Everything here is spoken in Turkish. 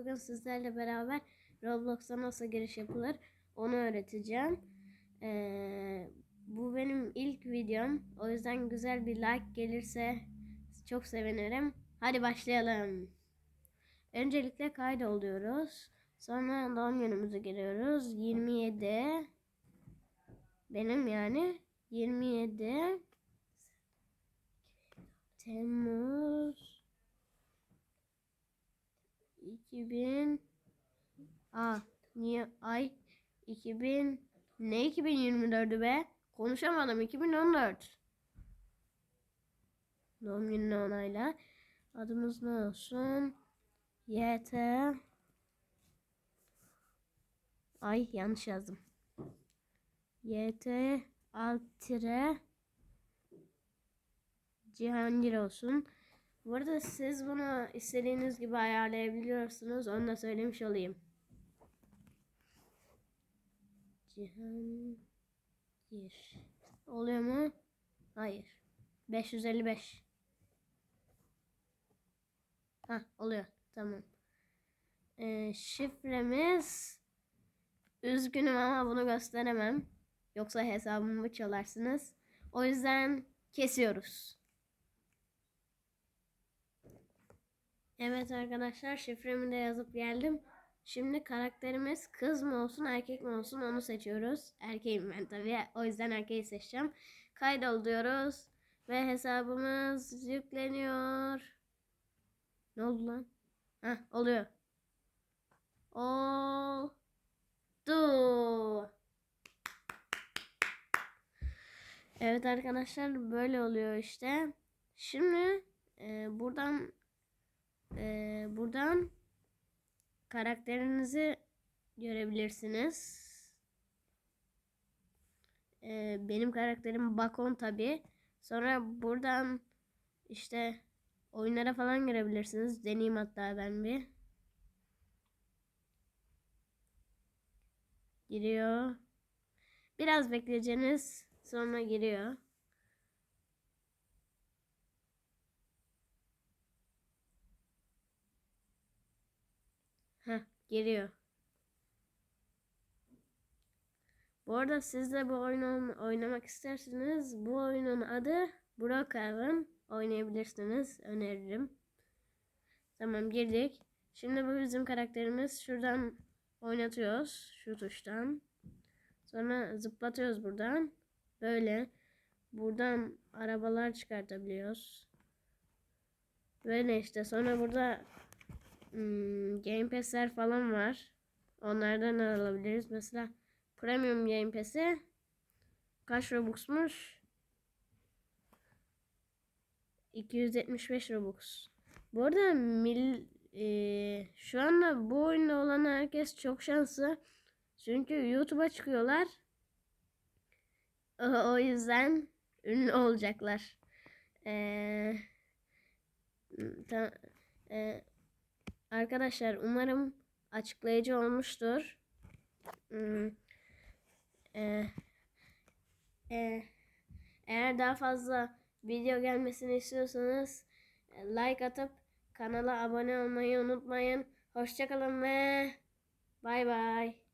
Bugün sizlerle beraber Roblox'a nasıl giriş yapılır onu öğreteceğim. Ee, bu benim ilk videom. O yüzden güzel bir like gelirse çok sevinirim. Hadi başlayalım. Öncelikle kaydoluyoruz. Sonra doğum günümüzü giriyoruz. 27 benim yani 27 Temmuz 2000 Aa niye ay 2000 ne 2024'ü be? Konuşamadım 2014. Doğum gününü onayla. Adımız ne olsun? YT Ay yanlış yazdım. YT alt tire Cihangir olsun. Bu arada siz bunu istediğiniz gibi ayarlayabiliyorsunuz. Onu da söylemiş olayım. Cihangir. Oluyor mu? Hayır. 555. Ha oluyor. Tamam. Ee, şifremiz üzgünüm ama bunu gösteremem. Yoksa hesabımı çalarsınız. O yüzden kesiyoruz. Evet arkadaşlar şifremi de yazıp geldim. Şimdi karakterimiz kız mı olsun erkek mi olsun onu seçiyoruz. Erkeğim ben tabii o yüzden erkeği seçeceğim. Kaydol diyoruz. Ve hesabımız yükleniyor. Ne oldu lan? Heh oluyor. Oldu. Evet arkadaşlar böyle oluyor işte. Şimdi e, buradan e, buradan karakterinizi görebilirsiniz. E, benim karakterim Bakon tabi. Sonra buradan işte oyunlara falan girebilirsiniz. Deneyeyim hatta ben bir. Giriyor. Biraz bekleyeceğiniz sonra giriyor. Heh, giriyor. Bu arada siz de bu oyunu oynamak isterseniz bu oyunun adı Brookhaven. Oynayabilirsiniz. Öneririm. Tamam girdik. Şimdi bu bizim karakterimiz. Şuradan oynatıyoruz. Şu tuştan. Sonra zıplatıyoruz buradan. Böyle. Buradan arabalar çıkartabiliyoruz. Böyle işte. Sonra burada hmm, Game Pass'ler falan var. Onlardan alabiliriz. Mesela Premium Game Pass'i kaç Robux'muş? 275 Robux. Bu arada mil, e, şu anda bu oyunda olan herkes çok şanslı. Çünkü YouTube'a çıkıyorlar. O, yüzden ünlü olacaklar. Ee, ta, e, arkadaşlar umarım açıklayıcı olmuştur. Hmm, e, e, eğer daha fazla video gelmesini istiyorsanız e, like atıp kanala abone olmayı unutmayın. Hoşçakalın ve bay bay.